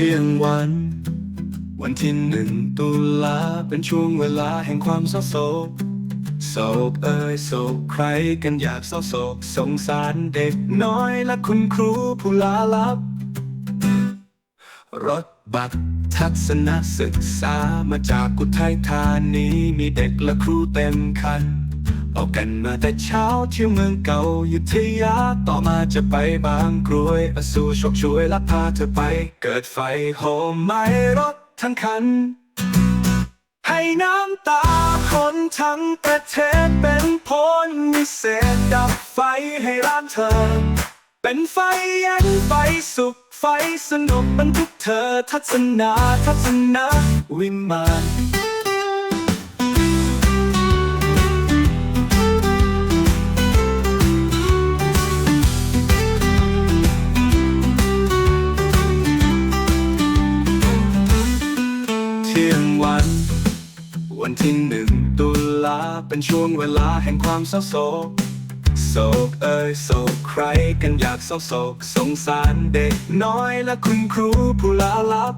ที่ยงวัน วันที่หนึ่งตุลาเป็นช่วงเวลาแห่งความเศร้าโศกโศกเอ่ยโศกใครกันอยากเศร้าโศกสงสารเด็กน้อยและคุณครูผู้ลาลับ รถบัตรทัศนศึกษามาจากกุทัยธานีมีเด็กและครูเต็มคัน ออกกันมาแต่เช้าเที่ยวเมืองเก่าอยู่ทยา ต่อมาจะไปบางกรวยอสูชคช่วยลักพาเธอไป เกิดไฟโหมไหม้รถทั้งคัน ให้น้ำตาคนทั้งประเทศเป็นผลวิเศษดับไฟให้ร้านเธอ เป็นไฟเย็นไฟสุขไฟสนุกบรรทุกเธอทัศนาทัศนาวิมาน วันที่หนึ่งตุลาเป็นช่วงเวลาแห่งความเศร้าโศก โศกเอ่ยโศกใครกันอยากเศร้าโศก สงสารเด็กน้อยและคุณครูผู้ลาลับ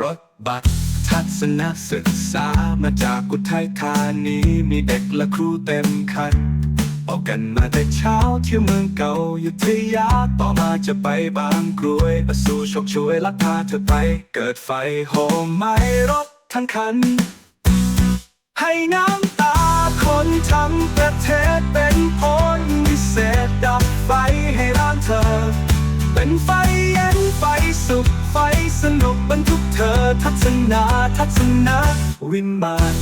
รถบัสทัศนศึกษามาจากกุทัยธานีมีเด็กและครูเต็มคัน ออกกันมาแต่เช้าเที่ยวเมืองเก่าอยู่ทยาต่อมาจะไปบางกรวยอสูชคช่วยลักพาเธอไป เกิดไฟโหมไหมรถ ทั้งคัน ให้น้ำตาคนทั้งประเทศเป็นพลวิเศษดับไฟให้ร้านเธอ เป็นไฟเย็นไฟสุขไฟสนุกบรรทุกเธอ ทัศนาทัศนาวิมาน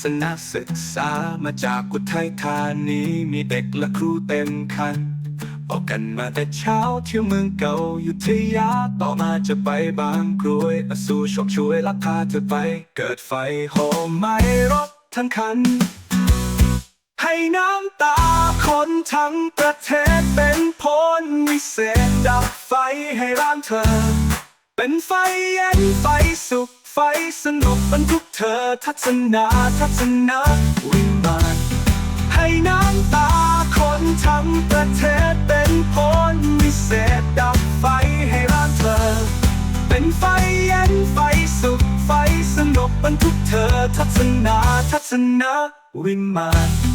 ศนศึกษามาจากกุทัยธานีมีเด็กและครูเต็มคัน ออกกันมาแต่เช้าเที่ยวเมืองเก่าอยู่ทยา ต่อมาจะไปบางกรวยอสูชคช่วยลักพาเธอไป เกิดไฟโหมไหม้รถทั้งคัน ให้น้ำตาคนทั้งประเทศเป็นผลวิเศษดับไฟให้ร้านเธอ เป็นไฟเย็นไฟสุข ไฟสนุกบรรทุกเธอทัศนาทัศนาวิมานให้น้ำตาคนทั้งประเทศเป็นพลวิเศษดับไฟให้ร้านเธอ เป็นไฟเย็นไฟสุขไฟสนุกบรรทุกเธอทัศนาทัศนาวิมาน